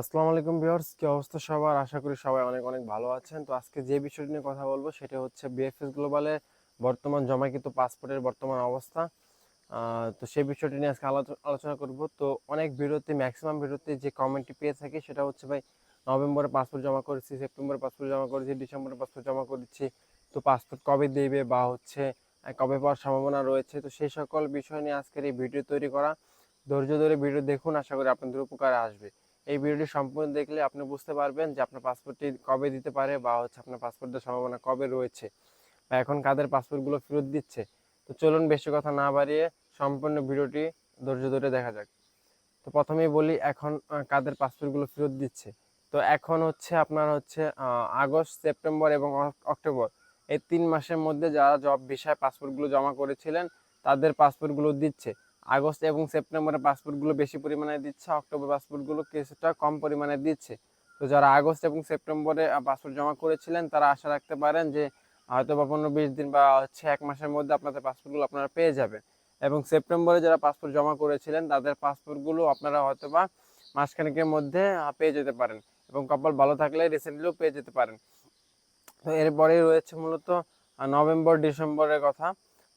আসসালামু আলাইকুম ভিউয়ার্স, কি অবস্থা সবার? আশা করি সবাই অনেক অনেক ভালো আছেন। তো আজকে যে বিষয়টি নিয়ে কথা বলব সেটা হচ্ছে বিএফএস গ্লোবালে বর্তমান জমাকৃত পাসপোর্টের বর্তমান অবস্থা। তো সেই বিষয়টি নিয়ে আজকে আলোচ- আলোচনা করব। তো অনেক বিরতি ম্যাক্সিমাম বিরতি যে কমেন্টটি পেয়ে থাকি সেটা হচ্ছে, ভাই, নভেম্বরে পাসপোর্ট জমা করেছি, সেপ্টেম্বরে পাসপোর্ট জমা করেছি, ডিসেম্বরে পাসপোর্ট জমা করেছি তো পাসপোর্ট কবে দেবে বা হচ্ছে কবে পাওয়ার সম্ভাবনা রয়েছে? তো সেই সকল বিষয় নিয়ে আজকের এই ভিডিও তৈরি করা। ধৈর্য ধরে ভিডিও দেখুন, আশা করি আপনাদের উপকারে আসবে। এই ভিডিওটি সম্পূর্ণ দেখলে আপনি বুঝতে পারবেন যে আপনার পাসপোর্টটি কবে দিতে পারে বা হচ্ছে আপনার পাসপোর্টের সম্ভাবনা কবে রয়েছে। বা এখন কাদের পাসপোর্টগুলো ফেরত দিচ্ছে। তো চলুন বেশি কথা না বাড়িয়ে সম্পূর্ণ ভিডিওটি ধৈর্য ধরে দেখা যাক। তো প্রথমেই বলি, এখন কাদের পাসপোর্টগুলো ফেরত দিচ্ছে? তো এখন হচ্ছে আপনার হচ্ছে আগস্ট, সেপ্টেম্বর এবং অক্টোবর। এই তিন মাসের মধ্যে যারা জব ভিসায় পাসপোর্টগুলো জমা করেছিলেন, তাদের পাসপোর্টগুলো দিচ্ছে। আগস্ট এবং সেপ্টেম্বরে পাসপোর্টগুলো বেশি পরিমাণে দিচ্ছে, অক্টোবর পাসপোর্টগুলো কিছুটা কম পরিমাণে দিচ্ছে। তো যারা আগস্ট এবং সেপ্টেম্বরে পাসপোর্ট জমা করেছিলেন, তারা আশা রাখতে পারেন যে হয়তো বা পনেরো বিশ দিন বা হচ্ছে এক মাসের মধ্যে আপনাদের পাসপোর্টগুলো আপনারা পেয়ে যাবেন। এবং সেপ্টেম্বরে যারা পাসপোর্ট জমা করেছিলেন, তাদের পাসপোর্টগুলো আপনারা হয়তো বা মাসখানেকের মধ্যে পেয়ে যেতে পারেন এবং কপাল ভালো থাকলে রিসেন্টলিও পেয়ে যেতে পারেন। তো এরপরেই রয়েছে মূলত নভেম্বর, ডিসেম্বরের কথা।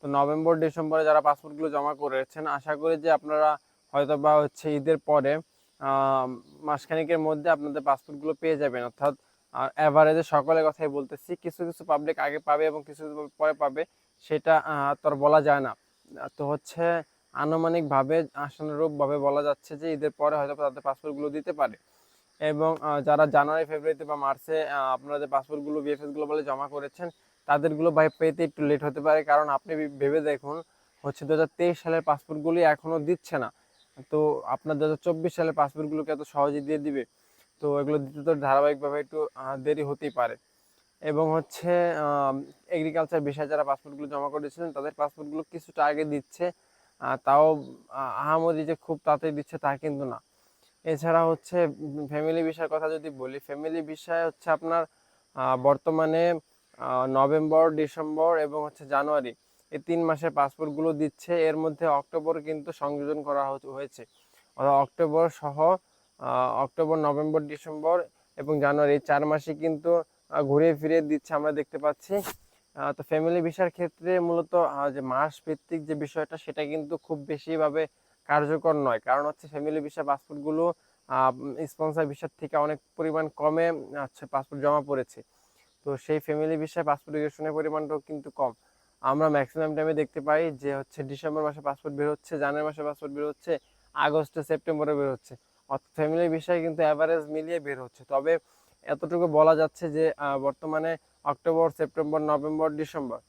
তো নভেম্বর, ডিসেম্বরে যারা পাসপোর্টগুলো জমা করেছেন, আশা করি যে আপনারা হয়তো বা হচ্ছে ঈদের পরে মাসখানেকের মধ্যে আপনাদের পাসপোর্টগুলো পেয়ে যাবেন। অর্থাৎ অ্যাভারেজে সকলের কথাই বলতেছি, কিছু কিছু পাবলিক আগে পাবে এবং কিছু কিছু পরে পাবে, সেটা তো বলা যায় না। তো হচ্ছে, আনুমানিকভাবে আশানুরূপভাবে বলা যাচ্ছে যে ঈদের পরে হয়তো তাদের পাসপোর্টগুলো দিতে পারে। এবং যারা জানুয়ারি ফেব্রুয়ারিতে বা মার্চে আপনারা যে পাসপোর্টগুলো বিএফএস গ্লোবালে জমা করেছেন তাদেরগুলো ভাই পেতে একটু লেট হতে পারে। কারণ আপনি ভেবে দেখুন হচ্ছে দু হাজার তেইশ সালের পাসপোর্টগুলি এখনও দিচ্ছে না। তো আপনার দু হাজার চব্বিশ সালের পাসপোর্টগুলোকে এত সহজে দিয়ে দিবে। তো এগুলো দিতে তো ধারাবাহিকভাবে একটু দেরি হতেই পারে। এবং হচ্ছে এগ্রিকালচার বিষয়ে যারা পাসপোর্টগুলো জমা করেছিলেন তাদের পাসপোর্টগুলো কিছুটা আগে দিচ্ছে। তাও আহ, আহামরি যে খুব তাড়াতাড়ি দিচ্ছে তা কিন্তু না। এছাড়া হচ্ছে ফ্যামিলি বিষয়ের কথা যদি বলি ফ্যামিলি বিষয় হচ্ছে আপনার বর্তমানে নভেম্বর, ডিসেম্বর এবং হচ্ছে জানুয়ারি, এই তিন মাসের পাসপোর্টগুলো দিচ্ছে। এর মধ্যে অক্টোবর কিন্তু সংযোজন করা হয়েছে। অক্টোবর সহ অক্টোবর, নভেম্বর, ডিসেম্বর এবং জানুয়ারি চার মাসে কিন্তু ঘুরিয়ে ফিরিয়ে দিচ্ছে আমরা দেখতে পাচ্ছি। তো ফ্যামিলি ভিসার ক্ষেত্রে মূলত যে মাস ভিত্তিক যে বিষয়টা সেটা কিন্তু খুব বেশিভাবে কার্যকর নয়। কারণ হচ্ছে ফ্যামিলি ভিসা পাসপোর্টগুলো স্পন্সর ভিসার থেকে অনেক পরিমাণ কমে হচ্ছে পাসপোর্ট জমা পড়েছে। তো সেই ফ্যামিলি ভিসায় পাসপোর্ট ইউজেশনের পরিমাণটাও কিন্তু কম। আমরা ম্যাক্সিমাম টাইমে দেখতে পাই যে হচ্ছে ডিসেম্বর মাসে পাসপোর্ট বের হচ্ছে জানুয়ারি মাসে পাসপোর্ট বের হচ্ছে আগস্টে সেপ্টেম্বরে বের হচ্ছে। অর্থাৎ ফ্যামিলি ভিসায় কিন্তু অ্যাভারেজ মিলিয়ে বের হচ্ছে। তবে এতটুকু বলা যাচ্ছে যে বর্তমানে অক্টোবর সেপ্টেম্বর নভেম্বর ডিসেম্বর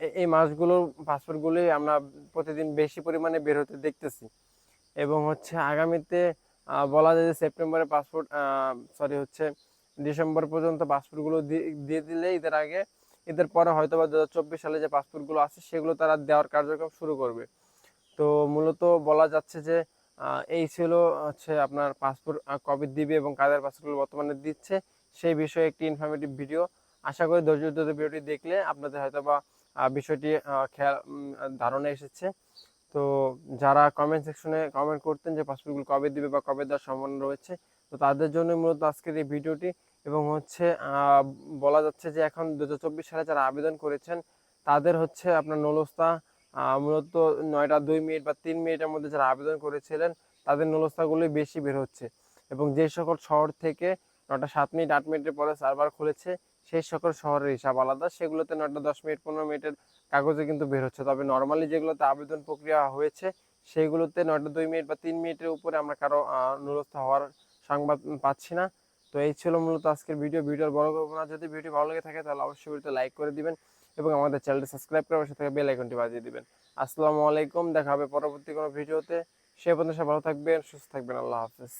এই মাসগুলোর পাসপোর্টগুলোই আমরা প্রতিদিন বেশি পরিমাণে বের হতে দেখতেছি। এবং হচ্ছে আগামীতে বলা যায় যে সেপ্টেম্বরে পাসপোর্ট সরি হচ্ছে ডিসেম্বর পর্যন্ত পাসপোর্টগুলো দিয়ে দিলে ঈদের আগে ঈদের পরে হয়তো বা দু হাজার চব্বিশ সালে যে পাসপোর্টগুলো আছে, সেগুলো তারা দেওয়ার কার্যক্রম শুরু করবে। তো মূলত বলা যাচ্ছে যে এই ছিল হচ্ছে আপনার পাসপোর্ট কবে দিবে এবং কাদের পাসপোর্টগুলো বর্তমানে দিচ্ছে, সেই বিষয়ে একটি ইনফরমেটিভ ভিডিও আশা করি ধৈর্য ধরে ভিডিওটি দেখলে আপনাদের হয়তো বা বিষয়টি খেয়াল ধারণা এসেছে। তো যারা কমেন্ট সেকশনে কমেন্ট করতেন যে পাসপোর্টগুলো কবে দিবে বা কবে দেওয়ার সম্ভাবনা রয়েছে, তো তাদের জন্য মূলত আজকের এই ভিডিওটি। এবং হচ্ছে বলা যাচ্ছে যে এখন দু হাজার চব্বিশ সালে যারা আবেদন করেছেন, তাদের হচ্ছে আপনার নলস্তা মূলত নয়টা দুই মিনিট বা তিন মিনিটের মধ্যে যারা আবেদন করেছিলেন, তাদের নলস্তাগুলোই বেশি বের হচ্ছে। এবং যে সকল শহর থেকে নটা সাত মিনিট, আট মিনিটের পরে সার্ভার খুলেছে সেই সকল শহরের হিসাব আলাদা। সেগুলোতে নয়টা দশ মিনিট, পনেরো মিনিটের কাগজে কিন্তু বের হচ্ছে। তবে নর্মালি যেগুলোতে আবেদন প্রক্রিয়া হয়েছে, সেইগুলোতে নয়টা দুই মিনিট বা তিন মিনিটের উপরে আমরা কারও নুরস্থ হওয়ার সংবাদ পাচ্ছি না। তো এই ছিল মূলত আজকের ভিডিও। ভিডিওর বড় করব না যদি ভিডিও ভালো লেগে থাকে, তাহলে অবশ্যই ভিডিওতে লাইক করে দিবেন এবং আমাদের চ্যানেলটি সাবস্ক্রাইব করে থাকা বেল আইকনটি বাজিয়ে দিবেন। আসসালামু আলাইকুম, দেখা হবে পরবর্তী কোনো ভিডিওতে। সে পর্যন্ত সবাই ভালো থাকবেন, সুস্থ থাকবেন, আল্লাহ হাফেজ।